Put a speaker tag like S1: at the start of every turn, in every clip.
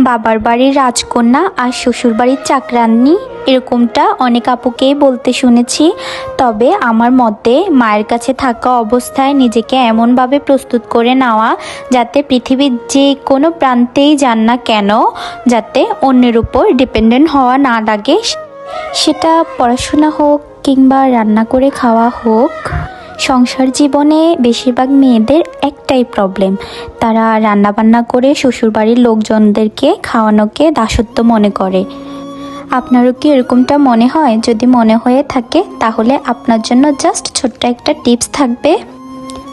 S1: বাবার বাড়ির রাজকন্যা আর শ্বশুর বাড়ির চাকরান্নি, এরকমটা অনেক আপুকেই বলতে শুনেছি। তবে আমার মতে মায়ের কাছে থাকা অবস্থায় নিজেকে এমনভাবে প্রস্তুত করে নেওয়া যাতে পৃথিবীর যে কোনো প্রান্তেই যান না কেন, যাতে অন্যের উপর ডিপেন্ডেন্ট হওয়া না লাগে, সেটা পড়াশোনা হোক কিংবা রান্না করে খাওয়া হোক। সংসার জীবনে বেশিরভাগ মেয়েদের একটাই প্রবলেম তারা রান্নাবান্না করে শ্বশুরবাড়ির লোকজনদেরকে খাওয়ানোকে দাসত্ব মনে করে। আপনারও কি এরকমটা মনে হয়? যদি মনে হয়ে থাকে, তাহলে আপনার জন্য জাস্ট ছোট্ট একটা টিপস থাকবে।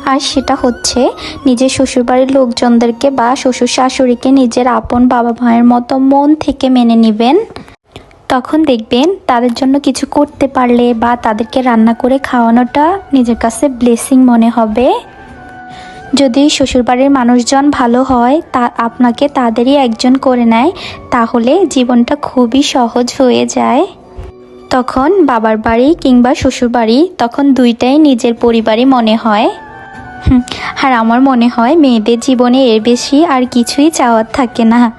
S1: আর সেটা হচ্ছে, নিজের শ্বশুরবাড়ির লোকজনদেরকে বা শ্বশুর শাশুড়িকে নিজের আপন বাবা মায়ের মতো মন থেকে মেনে নেবেন। তখন দেখবেন তাদের জন্য কিছু করতে পারলে বা তাদেরকে রান্না করে খাওয়ানোটা নিজের কাছে ব্লেসিং মনে হবে। যদি শ্বশুরবাড়ির মানুষজন ভালো হয়, তা আপনাকে তাদেরই একজন করে নেয়, তাহলে জীবনটা খুবই সহজ হয়ে যায়। তখন বাবার বাড়ি কিংবা শ্বশুর বাড়ি তখন দুইটাই নিজের পরিবারই মনে হয়। আর আমার মনে হয় মেয়েদের জীবনে এর বেশি আর কিছুই চাওয়ার থাকে না।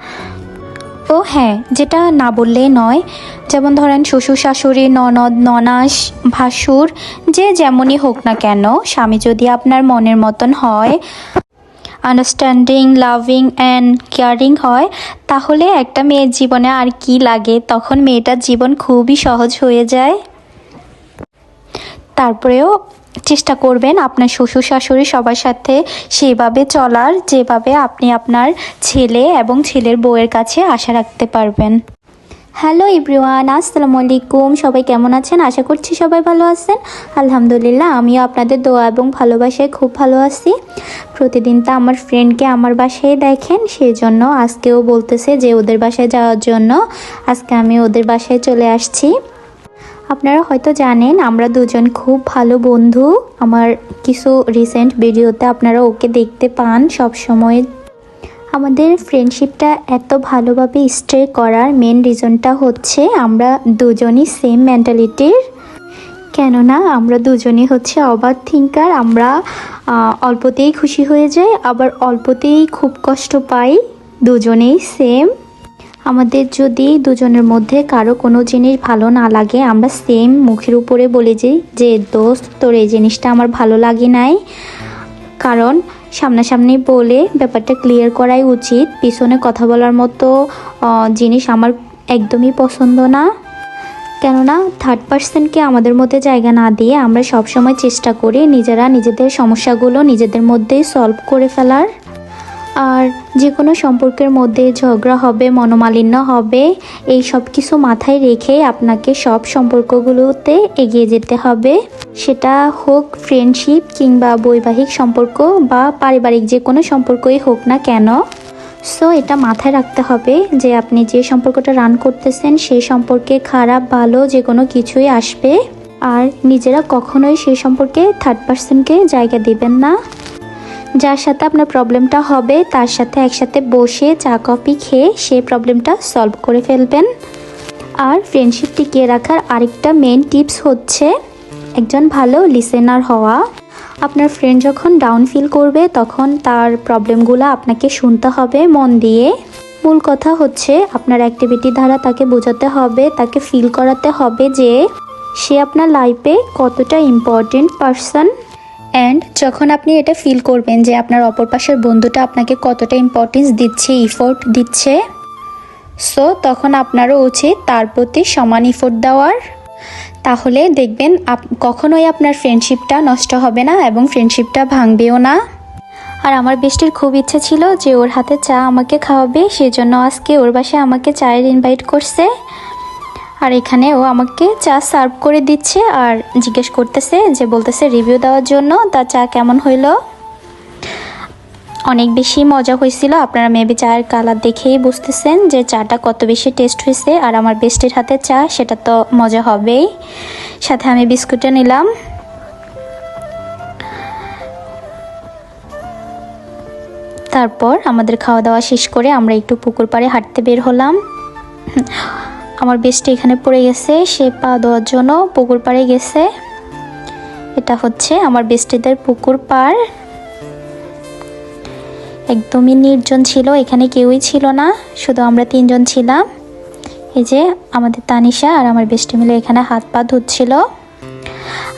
S1: ও হ্যাঁ যেটা না বললেই নয়। যেমন ধরেন শ্বশুর শাশুড়ি, ননদ, ননাস, ভাসুর, যে যেমনই হোক না কেন, স্বামী যদি আপনার মনের মতন হয় আন্ডারস্ট্যান্ডিং লাভিং অ্যান্ড কেয়ারিং হয়, তাহলে একটা মেয়ের জীবনে আর কি লাগে? তখন মেয়েটার জীবন খুবই সহজ হয়ে যায়। তারপরেও চেষ্টা করবেন আপনার শ্বশুর শাশুড়ি সবার সাথে সেভাবে চলার, যেভাবে আপনি আপনার ছেলে এবং ছেলের বউয়ের কাছে আশা রাখতে পারবেন। হ্যালো ইব্রিওয়ান আসসালামু আলাইকুম। সবাই কেমন আছেন? আশা করছি সবাই ভালো আছেন। আলহামদুলিল্লাহ, আমিও আপনাদের দোয়া এবং ভালোবাসায় খুব ভালো আছি। প্রতিদিন তো আমার ফ্রেন্ডকে আমার বাসায় দেখেন সেই জন্য আজকেও বলতেছে যে ওদের বাসায় যাওয়ার জন্য। আজকে আমি ওদের বাসায় চলে আসছি। আপনারা হয়তো জানেন, আমরা দুজন খুব ভালো বন্ধু। আমার কিছু রিসেন্ট ভিডিওতে আপনারা ওকে দেখতে পান সব সময় আমাদের ফ্রেন্ডশিপটা এত ভালোভাবে স্টে করার মেন রিজনটা হচ্ছে আমরা দুজনই সেম মেন্টালিটির কেননা, আমরা দুজনই হচ্ছে অবাধ থিঙ্কার আমরা অল্পতেই খুশি হয়ে যাই, আবার অল্পতেই খুব কষ্ট পাই, দুজনেই সেম আমাদের যদি দুজনের মধ্যে কারও কোনো জিনিস ভালো না লাগে, আমরা সেম মুখের উপরে বলে যাই যে দোস্ত, তোর এই জিনিসটা আমার ভালো লাগে নাই। কারণ সামনাসামনি বলে ব্যাপারটা ক্লিয়ার করাই উচিত। পিছনে কথা বলার মতো জিনিস আমার একদমই পছন্দ না। কেননা থার্ড পার্সনকে আমাদের মধ্যে জায়গা না দিয়ে আমরা সবসময় চেষ্টা করি নিজেরা নিজেদের সমস্যাগুলো নিজেদের মধ্যেই সলভ করে ফেলার। আর যে কোনো সম্পর্কের মধ্যে ঝগড়া হবে, মনোমালিন্য হবে, এই সব কিছু মাথায় রেখে আপনাকে সব সম্পর্কগুলোতে এগিয়ে যেতে হবে। সেটা হোক ফ্রেন্ডশিপ কিংবা বৈবাহিক সম্পর্ক বা পারিবারিক যে কোনো সম্পর্কই হোক না কেন। সো এটা মাথায় রাখতে হবে যে আপনি যে সম্পর্কটা রান করতেছেন সেই সম্পর্কে খারাপ, ভালো যে কোনো কিছুই আসবে। আর নিজেরা কখনোই সেই সম্পর্কে থার্ড পার্সনকে জায়গা দিবেন না। যার সাথে আপনার প্রবলেমটা হবে, তার সাথে একসাথে বসে চা, কফি খেয়ে সেই প্রবলেমটা সলভ করে ফেলবেন। আর ফ্রেন্ডশিপ টিকিয়ে রাখার আরেকটা মেন টিপস হচ্ছে একজন ভালো লিসেনার হওয়া। আপনার ফ্রেন্ড যখন ডাউন ফিল করবে, তখন তার প্রবলেমগুলো আপনাকে শুনতে হবে মন দিয়ে। মূল কথা হচ্ছে আপনার অ্যাক্টিভিটি দ্বারা তাকে বোঝাতে হবে, তাকে ফিল করাতে হবে যে সে আপনার লাইফে কতটা ইম্পর্টেন্ট পারসন অ্যান্ড যখন আপনি এটা ফিল করবেন যে আপনার অপর পাশের বন্ধুটা আপনাকে কতটা ইম্পর্টেন্স দিচ্ছে ইফোর্ট দিচ্ছে সো তখন আপনারও উচিত তার প্রতি সমান ইফোর্ট দেওয়ার। তাহলে দেখবেন আপ কখনোই আপনার ফ্রেন্ডশিপটা নষ্ট হবে না এবং ফ্রেন্ডশিপটা ভাঙবেও না। আর আমার বেস্টির খুব ইচ্ছে ছিল যে ওর হাতে চা আমাকে খাওয়াবে, সেজন্য আজকে ওর বাসায় আমাকে চায়ের ইনভাইট করছে। আর এখানে ও আমাকে চা সার্ভ করে দিচ্ছে আর জিজ্ঞেস করতেছে যে বলতেছে রিভিউ দেওয়ার জন্য তার চা কেমন হইল? অনেক বেশি মজা হয়েছিল। আপনারা মেবি চায়ের কালার দেখেই বুঝতেছেন যে চাটা কত বেশি টেস্ট হয়েছে আর আমার বেস্টের হাতে চা, সেটা তো মজা হবেই। সাথে আমি বিস্কুটও নিলাম। তারপর আমাদের খাওয়া দাওয়া শেষ করে আমরা একটু পুকুর পাড়ে হাঁটতে বের হলাম। আমার বেস্টে এখানে পড়ে গেছে, সে পা দেওয়ার জন্য পুকুর পাড়ে গেছে। এটা হচ্ছে আমার বেস্টিদের পুকুর পাড়। একদমই নির্জন ছিল, এখানে কেউই ছিল না, শুধু আমরা তিনজন ছিলাম। এই যে আমাদের তানিশা আর আমার বেস্টি মিলে এখানে হাত পা ধুচ্ছিল।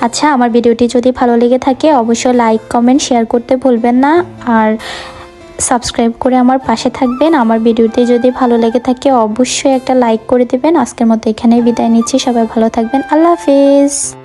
S1: আচ্ছা আমার ভিডিওটি যদি ভালো লেগে থাকে, অবশ্যই লাইক কমেন্ট শেয়ার করতে ভুলবেন না। আর সাবস্ক্রাইব করে আমার পাশে থাকবেন। আমার ভিডিওটি যদি ভালো লেগে থাকে, অবশ্যই একটা লাইক করে দেবেন। আজকের মতো এখানেই বিদায় নিচ্ছি। সবাই ভালো থাকবেন। আল্লাহ হাফিজ।